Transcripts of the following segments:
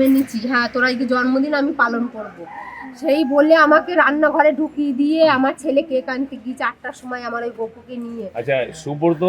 মেনেছি হ্যাঁ তোর আজকে জন্মদিন আমি পালন করব। সেই বলে আমাকে রান্নাঘরে ঢুকিয়ে দিয়ে আমার ছেলে কেক আনতে গিয়ে চারটার সময় আমার ওই গপুকে নিয়ে। আচ্ছা সুব্রত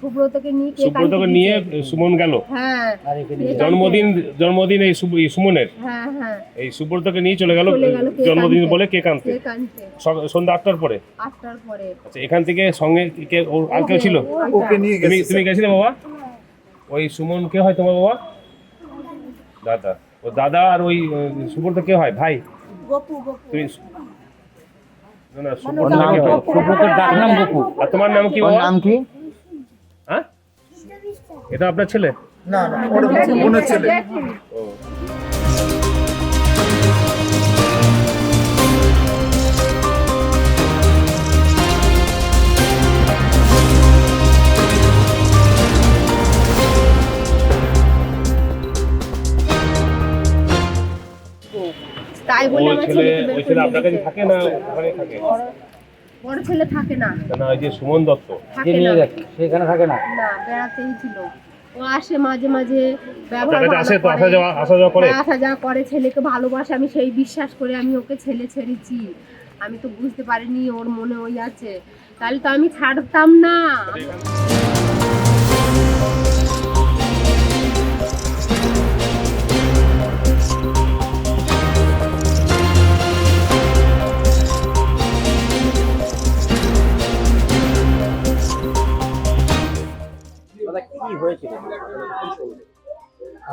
সুব্রতকে নিয়ে কেক সুব্রতকে নিয়ে সুমন গেল? হ্যাঁ জন্মদিন জন্মদিন এই সুমনের? হ্যাঁ হ্যাঁ। এই সুব্রতকে নিয়ে চলে গেল জন্মদিন বলে কেক আনতে। সন্ধ্যা আটটার পরে? আটটার পরে। আচ্ছা এখান থেকে সঙ্গে কে আর কেউ ছিল? ওকে নিয়ে তুমি তুমি গেছিলে বাবা? ওই সুমন কে হয় তোমার বাবা? দাদা। ও দাদা আর ওই সুব্রত কে হয়? ভাই? তুমি না না সুব্রত নাম কে হয়? সুব্রতর ডাক নাম গপু। আর তোমার নাম কি ওর নাম কি? হ্যাঁ? এটা আপনার ছেলে? না না ওর বোনের ছেলে। ও। তাই বলে আমার ছেলে ওই ছেলে আপনার কাছে থাকে না? ওখানে থাকে। বড় ছেলে থাকে না। না ওই যে সুমন দত্ত। থাকে নিয়ে গেছে সেখানে থাকে না? না বেড়াতেই ছিল। ও আসে মাঝে মাঝে ব্যবহার আসে তো আসা যাওয়া আসা যাওয়া করে? আসা যাওয়া করে ছেলেকে ভালোবাসে আমি সেই বিশ্বাস করে আমি ওকে ছেলে ছেড়েছি। আমি তো বুঝতে পারিনি ওর মনে ওই আছে। তাহলে তো আমি ছাড়তাম না।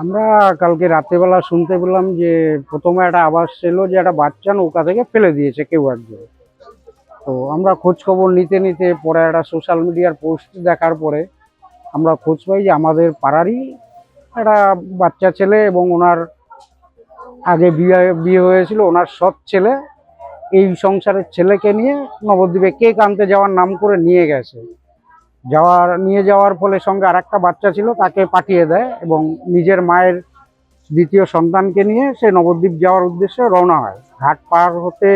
আমরা কালকে রাত্রেবেলা শুনতে পেলাম যে প্রথমে একটা আওয়াজ ছিল যে একটা বাচ্চা নৌকা থেকে ফেলে দিয়েছে কেউ একজন। তো আমরা খোঁজ খবর নিতে নিতে পরে একটা সোশ্যাল মিডিয়ার পোস্ট দেখার পরে আমরা খোঁজ পাই যে আমাদের পাড়ারই একটা বাচ্চা ছেলে এবং ওনার আগে বিয়ে বিয়ে হয়েছিল, ওনার সৎ ছেলে। এই সংসারের ছেলেকে নিয়ে নবদ্বীপে কেক আনতে যাওয়ার নাম করে নিয়ে গেছে। যাওয়ার, নিয়ে যাওয়ার ফলে সঙ্গে আর একটা বাচ্চা ছিল, তাকে পাঠিয়ে দেয় এবং নিজের মায়ের দ্বিতীয় সন্তানকে নিয়ে সে নবদ্বীপ যাওয়ার উদ্দেশ্যে রওনা হয়। ঘাট পার হতে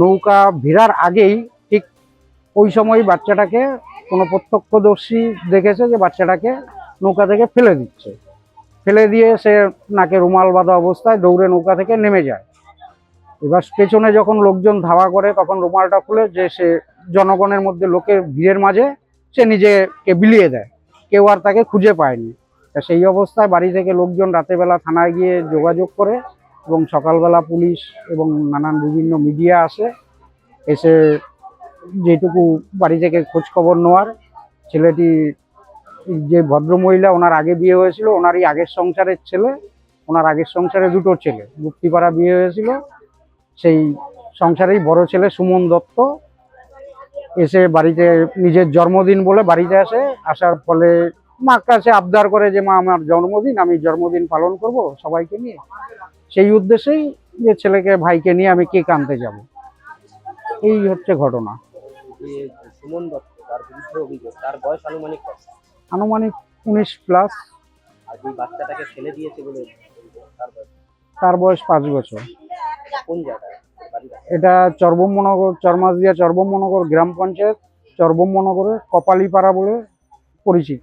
নৌকা ভিড়ার আগেই ঠিক ওই সময় বাচ্চাটাকে কোনো প্রত্যক্ষদর্শী দেখেছে যে বাচ্চাটাকে নৌকা থেকে ফেলে দিচ্ছে। ফেলে দিয়ে সে নাকে রুমাল বাঁধা অবস্থায় দৌড়ে নৌকা থেকে নেমে যায়। এবার পেছনে যখন লোকজন ধাওয়া করে, তখন রুমালটা খুলে যে সে জনগণের মধ্যে লোকের ভিড়ের মাঝে সে নিজেকে বিলিয়ে দেয়। কেউ আর তাকে খুঁজে পায়নি। তা সেই অবস্থায় বাড়ি থেকে লোকজন রাতেবেলা থানায় গিয়ে যোগাযোগ করে এবং সকালবেলা পুলিশ এবং নানান বিভিন্ন মিডিয়া আসে। এসে যেটুকু বাড়ি থেকে খোঁজ খবর নেওয়ার, ছেলেটি যে ভদ্রমহিলা, ওনার আগে বিয়ে হয়েছিল, ওনারই আগের সংসারের ছেলে, ওনার আগের সংসারে দুটো ছেলে গুপ্তিপাড়া বিয়ে হয়েছিল। সেই সংসারেই বড় ছেলে সুমন দত্ত এসে বাড়িতে নিজের জন্মদিন বলে বাড়িতে আসে। আসার ফলে মা কাছে আবদার করে যে মা আমার জন্মদিন আমি জন্মদিন পালন করব সবাইকে নিয়ে। সেই উদ্দেশ্যেই যে ছেলেকে ভাইকে নিয়ে আমি কেক আনতে যাব। এই হচ্ছে ঘটনা। সুমন দত্ত তার বিরুদ্ধে অভিযোগ তার বয়স আনুমানিক আনুমানিক উনিশ প্লাস। আর যে বাচ্চাটাকে ফেলে দিয়েছে বলে তার বয়স পাঁচ বছর। কোন জায়গায়? এটা চর্বমনগর চরমাসদিয়া চর্বমনগর গ্রাম পঞ্চায়েত চর্বমনগরের কপালিপাড়া বলে পরিচিত।